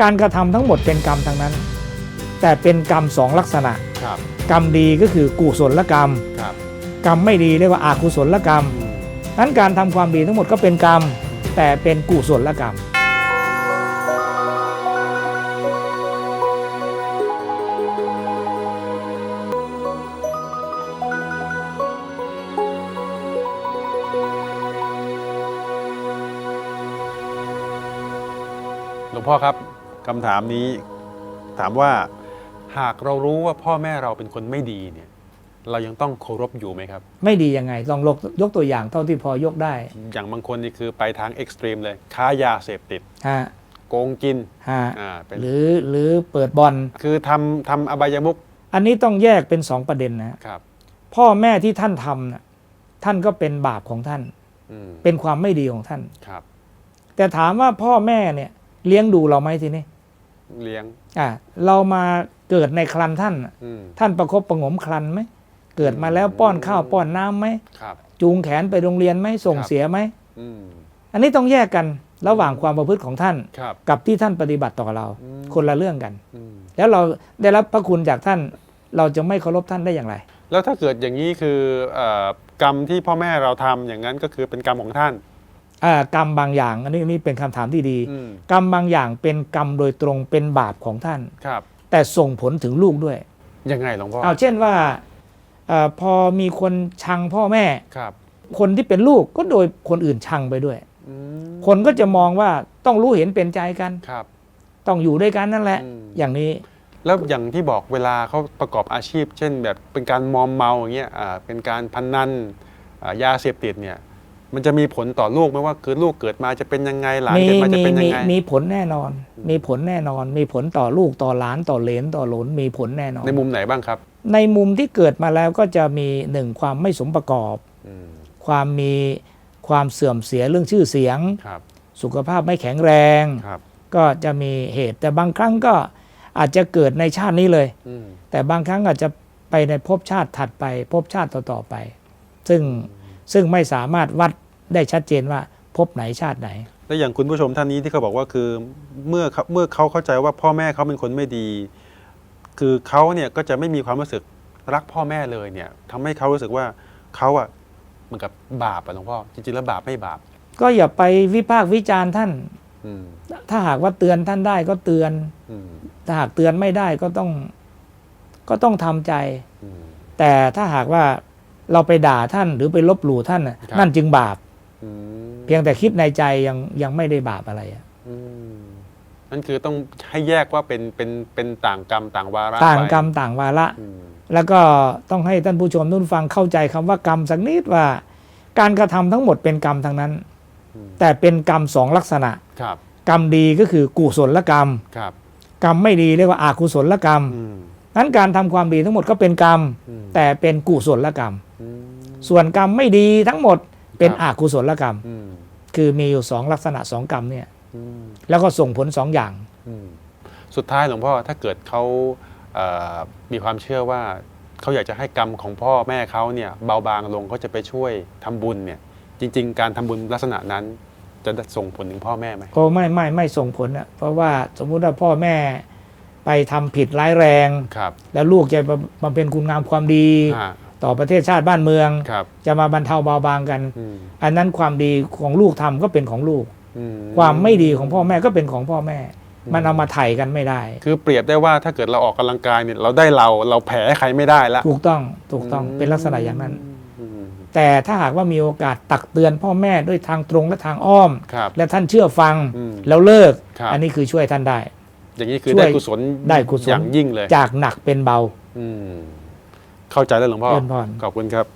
การกระทำทั้งหมดเป็นกรรมทั้งนั้น แต่เป็นกรรมสองลักษณะครับกรรมดีก็คือกุศลกรรมครับกรรมไม่ดีเรียกว่าอากุศลกรรมอืมนั้นการทำความดีทั้งหมดก็เป็นกรรม แต่เป็นกุศลกรรมหลวงพ่อครับ คำถามนี้ถามว่าหากเรารู้ว่าพ่อแม่เราเป็นคนไม่ดีเนี่ยเรายังต้องเคารพอยู่ไหมครับ ไม่ดียังไงต้องยกยกตัวอย่างเท่าที่พอยกได้ อย่างบางคนนี่คือไปทางเอ็กซ์ตรีมเลยค้ายาเสพติดฮะโกงกินฮะอ่าเป็นหรือหรือเปิดบอลคือทำทำอบายมุกอันนี้ต้องแยกเป็นสองประเด็นนะครับ พ่อแม่ที่ท่านทำน่ะท่านก็เป็นบาปของท่านอืมเป็นความไม่ดีของท่านครับ แต่ถามว่าพ่อแม่เนี่ยเลี้ยงดูเราไหมทีนี้ เลี้ยงอ่าเรามาเกิดในครันท่านน่ะอืม ท่านประคบประหงมครันไหม เกิดมาแล้วป้อนข้าวป้อนน้ำไหม ครับ จูงแขนไปโรงเรียนไหมส่งครับ เสียไหม อืม อันนี้ต้องแยกกันระหว่างความประพฤติของท่าน ครับ กับที่ท่านปฏิบัติต่อเรา อืม คนละเรื่องกัน อืม แล้วเราได้รับพระคุณจากท่าน เราจะไม่เคารพท่านได้อย่างไร แล้วถ้าเกิดอย่างนี้คือเอ่อกรรมที่พ่อแม่เราทำอย่างนั้นก็คือเป็นกรรมของท่านอ่า กรรมบางอย่าง อันนี้อันนี้เป็นคำถามที่ดีอืมกรรมบางอย่างเป็นกรรมโดยตรงเป็นบาปของท่านครับ แต่ส่งผลถึงลูกด้วยยังไงหลวงพ่อเอาเช่นว่าเออพอมีคนชังพ่อแม่ครับ คนที่เป็นลูกก็โดยคนอื่นชังไปด้วยอืมคนก็จะมองว่าต้องรู้เห็นเป็นใจกันครับ ต้องอยู่ด้วยกันนั่นแหละอืมอย่างนี้ แล้วอย่างที่บอกเวลาเขาประกอบอาชีพ เช่น แบบเป็นการมอมเมาอย่างเงี้ยอ่าเป็นการพนันอ่ายาเสพติดเนี่ย มันจะมีผลต่อลูกไหมว่าคือลูกเกิดมาจะเป็นยังไงหลานมีเกิดมาจะมีเป็นยัมีงไงมีผลแน่นอน มีผลแน่นอน มีผลต่อลูกต่อหลานต่อเหลนต่อหลนมีผลแน่นอน ในมุมไหนบ้างครับ ในมุมที่เกิดมาแล้วก็จะมีหนึ่งความไม่สมประกอบอืมความมีความเสื่อมเสียเรื่องชื่อเสียงครับสุขภาพไม่แข็งแรงครับก็จะมีเหตุแต่บางครั้งก็อาจจะเกิดในชาตินี้เลยอืมแต่บางครั้งอาจจะไปในภพชาติถัดไปภพชาติต่อๆไป ซึ่งซึ่งไม่สามารถวัด ได้ชัดเจนว่าภพไหนชาติไหน แล้วอย่างคุณผู้ชมท่านนี้ที่เขาบอกว่าคือเมื่อเขาเมื่อเขาเข้าใจว่าพ่อแม่เขาเป็นคนไม่ดี คือเขาเนี่ยก็จะไม่มีความรู้สึกรักพ่อแม่เลยเนี่ยทำให้เขารู้สึกว่าเขาอะเหมือนกับบาปอะหลวงพ่อจริงๆแล้วบาปไม่บาป ก็อย่าไปวิพากษ์วิจารณ์ท่านอืมถ้าหากว่าเตือนท่านได้ก็เตือน อืมถ้าหากเตือนไม่ได้ก็ต้อง ก็ต้องทำใจ อืม แต่ถ้าหากว่าเราไปด่าท่านหรือไปลบหลู่ท่านน่ะครับ นั่นจึงบาปอืม เพียงแต่คิดในใจยังยังไม่ได้บาปอะไรอะอืมนั่นคือต้องให้แยกว่าเป็นเป็นเป็นต่างกรรมต่างวาระต่างไปกรรมต่างวาระอืมแล้วก็ต้องให้ท่านผู้ชมทุกฟังเข้าใจคำว่ากรรมสักนิดว่า การกระทำทั้งหมดเป็นกรรมทั้งนั้นอืมแต่เป็นกรรมสองลักษณะครับ กรรมดีก็คือกุศลกรรมครับ กรรมไม่ดีเรียกว่าอากุศลกรรมอืมนั้นการทำความดีทั้งหมดก็เป็นกรรมอืมแต่เป็นกุศลกรรมอืมส่วนกรรมไม่ดีทั้งหมด เป็นครับอากุศลกรรมอืมคือมีอยู่สองลักษณะสองกรรมเนี่ยอืมแล้วก็ส่งผลสองอย่างอืมสุดท้ายหลวงพ่อถ้าเกิดเขาเอ่อมีความเชื่อว่าเขาอยากจะให้กรรมของพ่อแม่เขาเนี่ยเบาบางลงเขาจะไปช่วยทำบุญเนี่ย จริง ๆ การทำบุญลักษณะนั้น จะส่งผลถึงพ่อแม่ไหมก็ไม่ไม่ไม่ส่งผลอะเพราะว่าสมมุติว่าพ่อแม่ไปทำผิดร้ายแรงครับแล้วลูกจะมาเป็นคุณงามความดีอ่า ต่อประเทศชาติบ้านเมืองครับจะมาบรรเทาเบาบางกันอืมอันนั้นความดีของลูกทำก็เป็นของลูกอืความไม่ดีของพ่อแม่ก็เป็นของพ่อแม่อืมมันเอามาไถ่กันไม่ได้ คือเปรียบได้ว่าถ้าเกิดเราออกกำลังกายเนี่ยเราได้เราเราแผลให้ใครไม่ได้ละถูกต้องถูกต้องเป็นลักษณะอย่างนั้นอืมแต่ถ้าหากว่ามีโอกาสตักเตือนพ่อแม่ด้วยทางตรงและทางอ้อมครับและท่านเชื่อฟังอืมแล้วเลิกครับอันนี้คือช่วยท่านได้ อย่างนี้คือช่วยได้กุศลได้กุศลอย่างยิ่งเลย จากหนักเป็นเบาอืม เข้าใจแล้วหลวงพ่อ เจริญพร ขอบคุณครับ